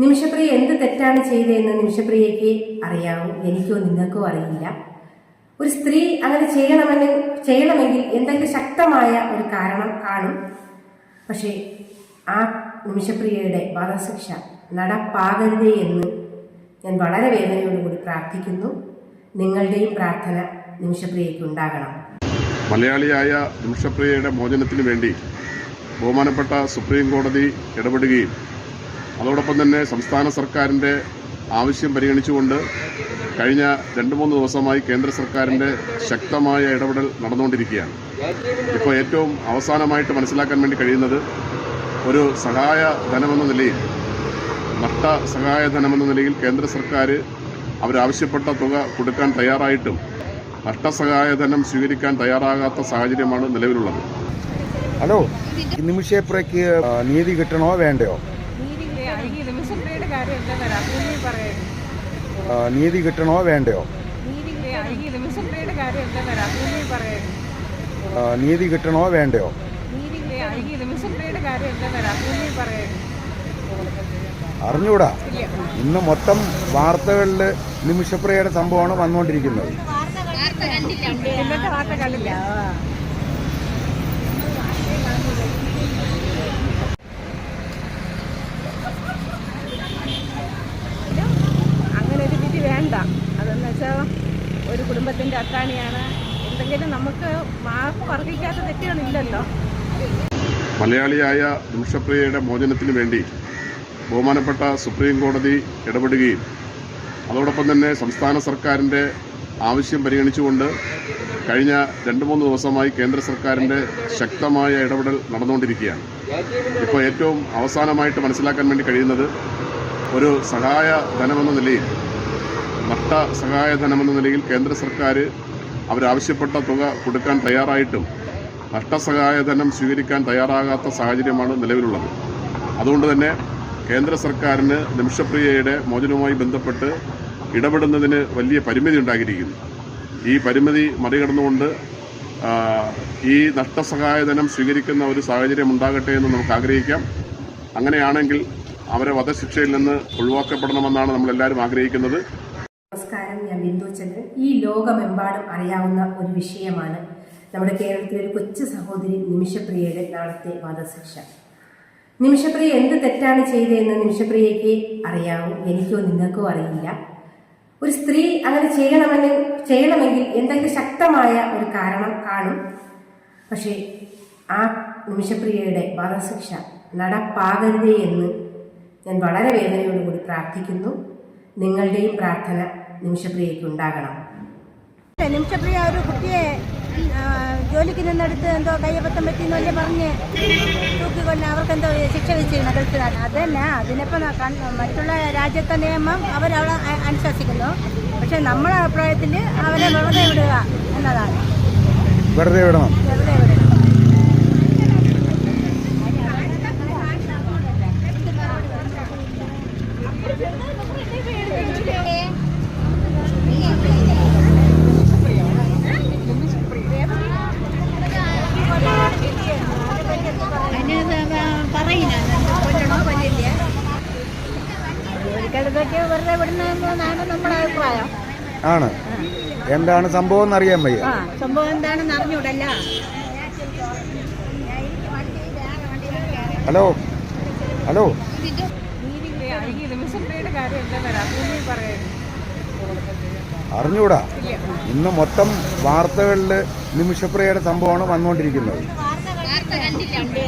നിമിഷപ്രിയ എന്ത് തെറ്റാണ് ചെയ്തതെന്ന് നിമിഷപ്രിയയ്ക്ക് അറിയാമോ എനിക്കോ നിങ്ങൾക്കോ അറിയില്ല. ഒരു സ്ത്രീ അങ്ങനെ ചെയ്യണമെന്ന് ചെയ്യണമെങ്കിൽ എന്തെങ്കിലും ശക്തമായ ഒരു കാരണം കാണും. പക്ഷേ ആ നിമിഷപ്രിയയുടെ വധശിക്ഷ നടപ്പാകരുതേ എന്ന് ഞാൻ വളരെ വേദനയോടുകൂടി പ്രാർത്ഥിക്കുന്നു. നിങ്ങളുടെയും പ്രാർത്ഥന നിമിഷപ്രിയയ്ക്ക് ഉണ്ടാകണം. മലയാളിയായ നിമിഷപ്രിയയുടെ മോചനത്തിന് വേണ്ടി ബഹുമാനപ്പെട്ട സുപ്രീം കോടതി ഇടപെടുകയും അതോടൊപ്പം തന്നെ സംസ്ഥാന സർക്കാരിന്റെ ആവശ്യം പരിഗണിച്ചുകൊണ്ട് കഴിഞ്ഞ രണ്ട് മൂന്ന് ദിവസമായി കേന്ദ്ര സർക്കാരിന്റെ ശക്തമായ ഇടപെടൽ നടന്നുകൊണ്ടിരിക്കുകയാണ്. ഇപ്പോൾ ഏറ്റവും അവസാനമായിട്ട് മനസ്സിലാക്കാൻ വേണ്ടി കഴിയുന്നത് ഒരു സഹായ ധനമെന്ന നിലയിൽ നഷ്ട സഹായ ധനമെന്ന നിലയിൽ കേന്ദ്ര സർക്കാർ അവരാവശ്യപ്പെട്ട തുക കൊടുക്കാൻ തയ്യാറായിട്ടും നഷ്ടസഹായ ധനം സ്വീകരിക്കാൻ തയ്യാറാകാത്ത സാഹചര്യമാണ് നിലവിലുള്ളത്. ഹലോ നിമിഷപ്പുറയ്ക്ക് നീതി കിട്ടണോ വേണ്ടയോ നീതിയില്ലേ ഈ നിമിഷപ്രിയയുടെ കാര്യം എന്താ തരാം പുള്ളി പറയുന്നു ആ, നീതി കിട്ടണോ വേണ്ടയോ? നീതി കിട്ടണോ വേണ്ടയോ? അറിഞ്ഞൂടാ. ഇന്ന് മൊത്തം വാർത്തകളിൽ നിമിഷപ്രിയയുടെ സംഭവമാണ് വന്നുകൊണ്ടിരിക്കുന്നത്. വാർത്ത കണ്ടില്ല അങ്ങനെ ഒരു വിധി വേണ്ട അതെന്ന് വെച്ചാൽ ഒരു കുടുംബത്തിന്റെ അത്താണിയാണ് എന്തെങ്കിലും നമുക്ക് മാർക്ക് വർദ്ധിക്കാത്ത തെറ്റുകളില്ലല്ലോ. മലയാളിയായ നിമിഷപ്രിയയുടെ മോചനത്തിന് വേണ്ടി ബഹുമാനപ്പെട്ട സുപ്രീം കോടതി ഇടപെടുകയും അതോടൊപ്പം തന്നെ സംസ്ഥാന സർക്കാരിന്റെ ആവശ്യം പരിഗണിച്ചുകൊണ്ട് കഴിഞ്ഞ രണ്ട് മൂന്ന് ദിവസമായി കേന്ദ്ര സർക്കാരിന്റെ ശക്തമായ ഇടപെടൽ നടന്നുകൊണ്ടിരിക്കുകയാണ്. ഇപ്പോൾ ഏറ്റവും അവസാനമായിട്ട് മനസ്സിലാക്കാൻ വേണ്ടി കഴിയുന്നത് ഒരു സഹായ ധനമെന്ന നിലയിൽ നഷ്ട സഹായ ധനമെന്ന നിലയിൽ കേന്ദ്ര സർക്കാർ അവരാവശ്യപ്പെട്ട തുക കൊടുക്കാൻ തയ്യാറായിട്ടും നഷ്ടസഹായധനം സ്വീകരിക്കാൻ തയ്യാറാകാത്ത സാഹചര്യമാണ് നിലവിലുള്ളത്. അതുകൊണ്ട് തന്നെ കേന്ദ്ര സർക്കാരിന് നിമിഷപ്രിയയുടെ മോചനവുമായി ബന്ധപ്പെട്ട് ഇടപെടുന്നതിന് വലിയ പരിമിതി ഉണ്ടാക്കിയിരിക്കുന്നു ഈ പരിമിതി മറികടന്നുകൊണ്ട് ഈ നഷ്ടസഹായധനം സ്വീകരിക്കുന്ന ഒരു സാഹചര്യം ഉണ്ടാകട്ടെ എന്ന് നമുക്ക് ആഗ്രഹിക്കാം. അങ്ങനെയാണെങ്കിൽ അവരെ വധശിക്ഷയിൽ നിന്ന് ഒഴിവാക്കപ്പെടണമെന്നാണ് നമ്മളെല്ലാവരും ആഗ്രഹിക്കുന്നത്. നമസ്കാരം ഞാൻ ബിന്ദു ചന്ദ്രൻ. ഈ ലോകമെമ്പാടും അറിയാവുന്ന ഒരു വിഷയമാണ് നമ്മുടെ കേരളത്തിലെ ഒരു കൊച്ചു സഹോദരി നിമിഷപ്രിയയുടെ നാളത്തെ വധശിക്ഷ നിമിഷപ്രിയ എന്ത് തെറ്റാണ് ചെയ്തതെന്ന് നിമിഷപ്രിയയ്ക്ക് അറിയാവൂ? എനിക്കോ നിങ്ങൾക്കോ അറിയില്ല. ഒരു സ്ത്രീ അങ്ങനെ ചെയ്യണമെന്ന് ചെയ്യണമെങ്കിൽ എന്തെങ്കിലും ശക്തമായ ഒരു കാരണം കാണും. പക്ഷേ ആ നിമിഷപ്രിയയുടെ വധശിക്ഷ നടപ്പാകരുതേ എന്ന് ഞാൻ വളരെ വേദനയോടുകൂടി പ്രാർത്ഥിക്കുന്നു. നിങ്ങളുടെയും പ്രാർത്ഥന നിമിഷപ്രിയയ്ക്ക് ഉണ്ടാകണം. നിമിഷപ്രിയ ഒരു കുട്ടിയെ ജോലിക്ക് നിന്നെടുത്ത് എന്തോ കയ്യബദ്ധം പറ്റിയെന്നല്ലേ പറഞ്ഞ് തൂക്കിക്കൊല്ല അവർക്ക് എന്തോ ശിക്ഷ വെച്ചിരുന്നു ഗൾഫിലാണ് അതന്നെ അതിനിപ്പോൾ മറ്റുള്ള രാജ്യത്തെ നിയമം അവരവിടെ അനുശാസിക്കുന്നു. പക്ഷെ നമ്മുടെ അഭിപ്രായത്തിൽ അവരെ വെറുതെ വിടുക എന്നതാണ്. വെറുതെ വിടണം. വെറുതെ വിടുക ജോലിക്കെടുത്തൊക്കെ വെറുതെ വിടുന്നതെന്നാണ് നമ്മുടെ അഭിപ്രായം? ആണ്. എന്താണ് സംഭവം എന്നറിയാൻ വയ്യ. ആ സംഭവം എന്താണെന്ന് അറിഞ്ഞൂടല്ല ഹലോ. ഹലോ. അറിഞ്ഞൂടാ ഇന്ന് മൊത്തം വാർത്തകളിൽ നിമിഷപ്രിയയുടെ സംഭവമാണ് വന്നുകൊണ്ടിരിക്കുന്നത്.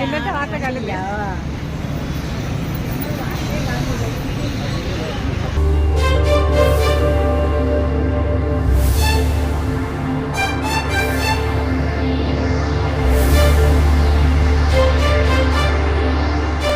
ഇന്നത്തെ വാർത്ത കണ്ടില്ല. よろしくお願いします。